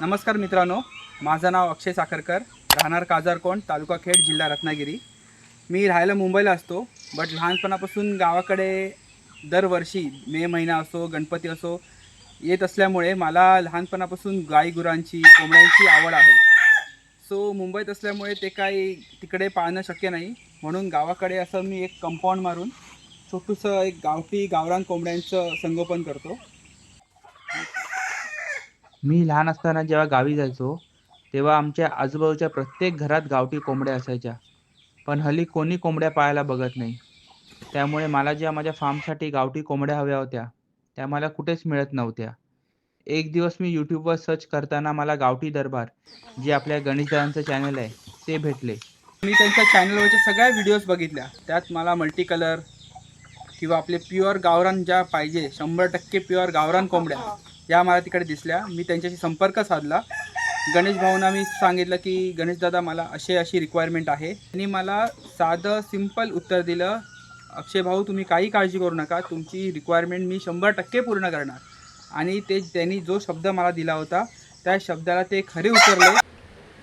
नमस्कार मित्रांनो माझं नाव अक्षय साखरकर राहणार काजारकोंड तालुका खेड जिल्हा रत्नागिरी. मी राहायला मुंबईला असतो बट लहानपणापासून गावाकडे दरवर्षी मे महिना असो गणपती असो येत असल्यामुळे मला लहानपणापासून गाई गुरांची कोंबड्यांची आवड आहे. सो मुंबईत असल्यामुळे ते काही तिकडे पाळणं शक्य नाही. म्हणून गावाकडे असं मी एक कंपाऊंड मारून छोटूसं एक गावठी गावरान कोंबड्यांचं संगोपन करतो. मी लहान असताना जेव्हा गावी जायचो तेव्हा आमच्या आजूबाजूच्या प्रत्येक घरात गावठी कोंबड्या असायच्या. पण हल्ली कोणी कोंबड्या पाहायला बघत नाही. त्यामुळे मला ज्या माझ्या फार्मसाठी गावठी कोंबड्या हव्या होत्या त्या मला कुठेच मिळत नव्हत्या. एक दिवस मी यूट्यूबवर सर्च करताना मला गावठी दरबार जे आपल्या गणेशदारांचं चॅनल आहे ते भेटले. मी त्यांच्या चॅनलवरच्या सगळ्या व्हिडिओज बघितल्या. त्यात मला मल्टी कलर किंवा आपले प्युअर गावरान ज्या पाहिजे शंभर टक्के प्युअर गावरान कोंबड्या. या मला तिकडे दिसल्या. मी त्यांच्याशी संपर्क साधला. गणेश भाऊंना मी सांगितलं की गणेश दादा मला असे अशी रिक्वायरमेंट आहे. आणि मला साधं सिंपल उत्तर दिलं. अक्षय भाऊ तुम्ही काही काळजी करू नका. तुमची रिक्वायरमेंट मी शंभर टक्के पूर्ण करणार. आणि ते त्यांनी जो शब्द मला दिला होता त्या शब्दाला ते खरे उतरले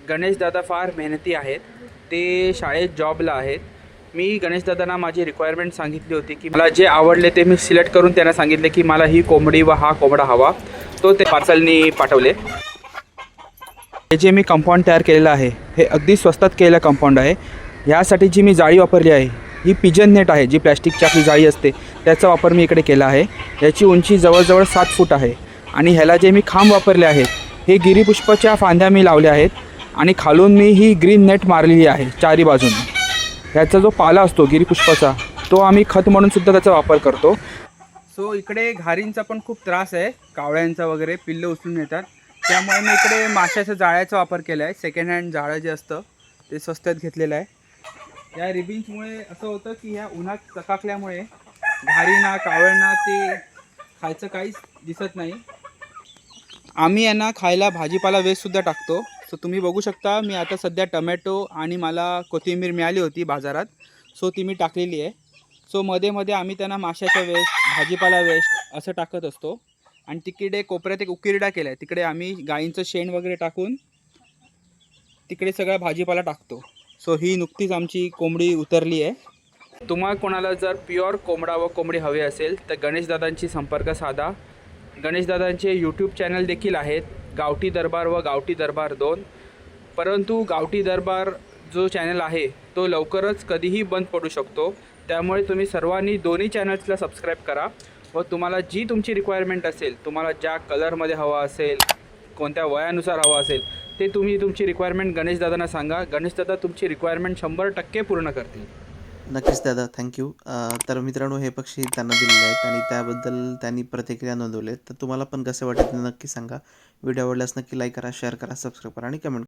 गणेश दादा फार मेहनती आहेत. ते शाळेत जॉबला आहेत. मी गणेश दादांना माझी रिक्वायरमेंट सांगितली होती की मला जे आवडले ते मी सिलेक्ट करून त्यांना सांगितले की मला ही कोंबडी व हा कोंबडा हवा. तो ते पार्सलनी पाठवले. हे जे मी कंपाऊंड तयार केलेलं आहे हे अगदी स्वस्तात केलेलं कंपाऊंड आहे. ह्यासाठी जी मी जाळी वापरली आहे ही पिजन नेट आहे जी प्लॅस्टिकची आपली जाळी असते त्याचा वापर मी इकडे केला आहे. याची उंची जवळजवळ सात फूट आहे. आणि ह्याला जे मी खांब वापरले आहेत हे गिरीपुष्पाच्या फांद्या मी लावल्या आहेत. आणि खालून मी ही ग्रीन नेट मारलेली आहे चारी बाजूने. ह्याचा जो पाला असतो गिरीपुष्पाचा तो आम्ही खत म्हणून सुद्धा त्याचा वापर करतो. सो इकडे घारींचा पण खूप त्रास आहे. कावळ्यांचा वगैरे पिल्लं उचलून येतात त्यामुळे मी इकडे माशाच्या जाळ्याचा वापर केला आहे सेकंड हँड जाळं जे असतं ते स्वस्तात घेतलेलं आहे. या रिबिन्समुळे असं होतं की ह्या उन्हात चकाकल्यामुळे घारींना कावळ्यांना ते खायचं काहीच दिसत नाही. आम्ही यांना खायला भाजीपाला वेस्टसुद्धा टाकतो. सो तुम्ही बघू शकता मी आता सध्या टमॅटो आणि मला कोथिंबीर मिळाली होती बाजारात. सो ती मी टाकलेली आहे. सो मध्ये मध्ये आम्ही त्यांना माशाचा वेस्ट भाजीपाला वेस्ट असं टाकत असतो. आणि तिकडे कोपऱ्यात एक उकिरडा केला आहे तिकडे आम्ही गाईंचं शेण वगैरे टाकून तिकडे सगळा भाजीपाला टाकतो. सो ही नुकतीच आमची कोंबडी उतरली आहे. तुम्हाला कोणाला जर प्युअर कोंबडा व कोंबडी हवी असेल तर गणेशदादांशी संपर्क साधा. गणेशदादांचे यूट्यूब चॅनल देखील आहेत. गावठी दरबार व गावठी दरबार दोन. परंतु गावठी दरबार जो चॅनल आहे तो लवकरच कधीही बंद पडू शकतो. त्यामुळे तुम्ही सर्वांनी दोन्ही चॅनल्सला सबस्क्राईब करा व तुम्हाला जी तुमची रिक्वायरमेंट असेल तुम्हाला ज्या कलरमध्ये हवा असेल कोणत्या वयानुसार हवा असेल ते तुम्ही तुमची रिक्वायरमेंट गणेशदादांना सांगा. गणेशदादा तुमची रिक्वायरमेंट शंभर टक्के पूर्ण करतील. नक्कीच दादा थँक्यू तर मित्रांनो हे पक्षी त्यांना दिलेले आहेत आणि त्याबद्दल त्यांनी प्रतिक्रिया नोंदवली आहेत. तर तुम्हाला पण कसे वाटत नक्की सांगा. व्हिडिओ आवडल्यास नक्की लाईक करा शेअर करा सबस्क्राईब करा आणि कमेंट